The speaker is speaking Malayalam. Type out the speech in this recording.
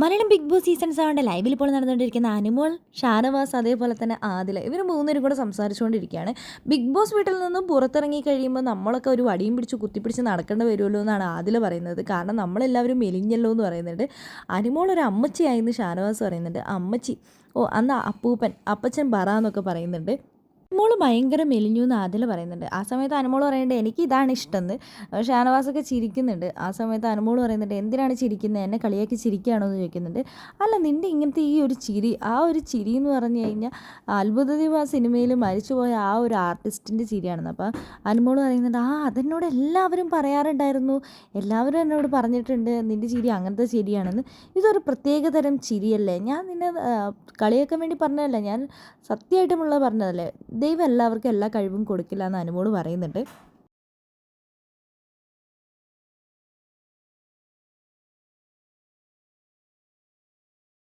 മലയാളം ബിഗ് ബോസ് സീസൺ സെവന്റെ ലൈവിൽ ഇപ്പോൾ നടന്നുകൊണ്ടിരിക്കുന്ന അനുമോൾ ഷാനവാസ് അതേപോലെ തന്നെ ആദില ഇവർ മൂന്നുപേരും കൂടെ സംസാരിച്ചുകൊണ്ടിരിക്കുകയാണ്. ബിഗ് ബോസ് വീട്ടിൽ നിന്നും പുറത്തിറങ്ങി കഴിയുമ്പോൾ നമ്മളൊക്കെ ഒരു വടിയും പിടിച്ച് കുത്തിപ്പിടിച്ച് നടക്കേണ്ടി വരുമല്ലോ എന്നാണ് ആദില പറയുന്നത്. കാരണം നമ്മളെല്ലാവരും മെലിഞ്ഞല്ലോ എന്ന് പറയുന്നുണ്ട്. അനുമോൾ ഒരു അമ്മച്ചിയായിരുന്നു ഷാനവാസ് പറയുന്നുണ്ട്. അമ്മച്ചി ഓ അന്ന് അപ്പൂപ്പൻ അപ്പച്ചൻ പറ എന്നൊക്കെ പറയുന്നുണ്ട്. അനുമോൾ ഭയങ്കര മെലിഞ്ഞു എന്ന് ആദില പറയുന്നുണ്ട്. ആ സമയത്ത് അനുമോൾ പറയുന്നുണ്ട് എനിക്ക് ഇതാണ് ഇഷ്ടം ഷാനവാസൊക്കെ ചിരിക്കുന്നുണ്ട്. ആ സമയത്ത് അനുമോൾ പറയുന്നുണ്ട് എന്തിനാണ് ചിരിക്കുന്നത് എന്നെ കളിയാക്കി ചിരിക്കുകയാണോ എന്ന് ചോദിക്കുന്നുണ്ട്. അല്ല നിന്റെ ഇങ്ങനത്തെ ഈ ഒരു ചിരി ആ ഒരു ചിരി എന്ന് പറഞ്ഞു കഴിഞ്ഞാൽ അത്ഭുതദീപ ആ സിനിമയിൽ മരിച്ചുപോയ ആ ഒരു ആർട്ടിസ്റ്റിന്റെ ചിരിയാണെന്ന്. അപ്പോൾ അനുമോൾ പറയുന്നുണ്ട് ആ അതെന്നോട് എല്ലാവരും പറയാറുണ്ടായിരുന്നു. എല്ലാവരും എന്നോട് പറഞ്ഞിട്ടുണ്ട് നിന്റെ ചിരി അങ്ങനത്തെ ചിരിയാണെന്ന്. ഇതൊരു പ്രത്യേക തരം ചിരിയല്ലേ? ഞാൻ നിന്നെ കളിയാക്കാൻ വേണ്ടി പറഞ്ഞതല്ല? ഞാൻ സത്യമായിട്ടുമുള്ളത് പറഞ്ഞതല്ലേ? ദൈവം എല്ലാവർക്കും എല്ലാ കഴിവും കൊടുക്കില്ല എന്ന് അനുമോട് പറയുന്നുണ്ട്.